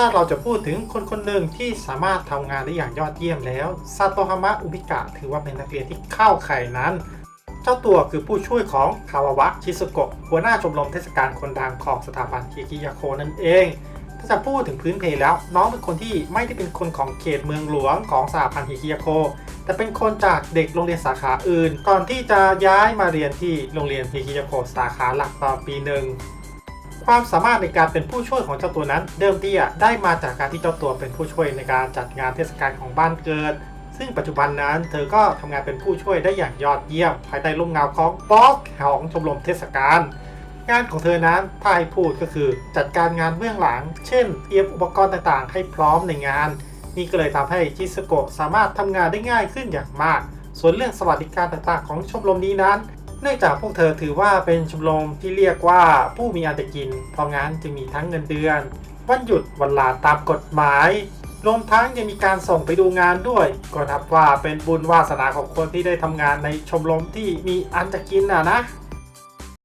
ถ้าเราจะพูดถึงคนคนหนึ่งที่สามารถทำงานได้อย่างยอดเยี่ยมแล้วซาโตฮามะอุบิกะถือว่าเป็นนักเรียนที่เข้าไข่นั้น เจ้าตัวคือผู้ช่วยของคาวาวะชิสุโกะหัวหน้าชมรมเทศกาลคนดังของสถาบันฮิกิยาโคนั่นเองถ้าจะพูดถึงพื้นเพแล้ว น้องเป็นคนที่ไม่ได้เป็นคนของเขตเมืองหลวงของสหพันธ์ฮิกิยาโค แต่เป็นคนจากเด็กโรงเรียนสาขาอื่น ก่อนที่จะย้ายมาเรียนที่โรงเรียนฮิกิยาโคสาขาหลักตอนปีหนึ่ง ความสามารถในการเป็นผู้ช่วยของเจ้าตัวนั้น เดิมทีอะได้มาจากการที่เจ้าตัวเป็นผู้ช่วยในการจัดงานเทศกาลของบ้านเกิด ซึ่งปัจจุบันนั้น เธอก็ทำงานเป็นผู้ช่วยได้อย่างยอดเยี่ยม ภายใต้ร่มเงาของบอสของชมรมเทศกาลงานของเธอนั้นถ้าให้พูดก็คือจัดการงานเบื้องหลัง เช่น เตรียมอุปกรณ์ต่างๆ ให้พร้อมในงาน นี่ก็เลยทำให้จิสโกะสามารถทำงานได้ง่ายขึ้นอย่างมาก ส่วนเรื่องสวัสดิการต่างๆ ของชมรมนี้นั้น เนื่องจากพวกเธอถือว่าเป็นชมรมที่เรียกว่าผู้มีอันจะกิน เพราะงั้นจึงมีทั้งเงินเดือน วันหยุดวันลาตามกฎหมาย รวมทั้งยังมีการส่งไปดูงานด้วย ก็นับว่าเป็นบุญวาสนาของคนที่ได้ทำงานในชมรมที่มีอันจะกินอะนะ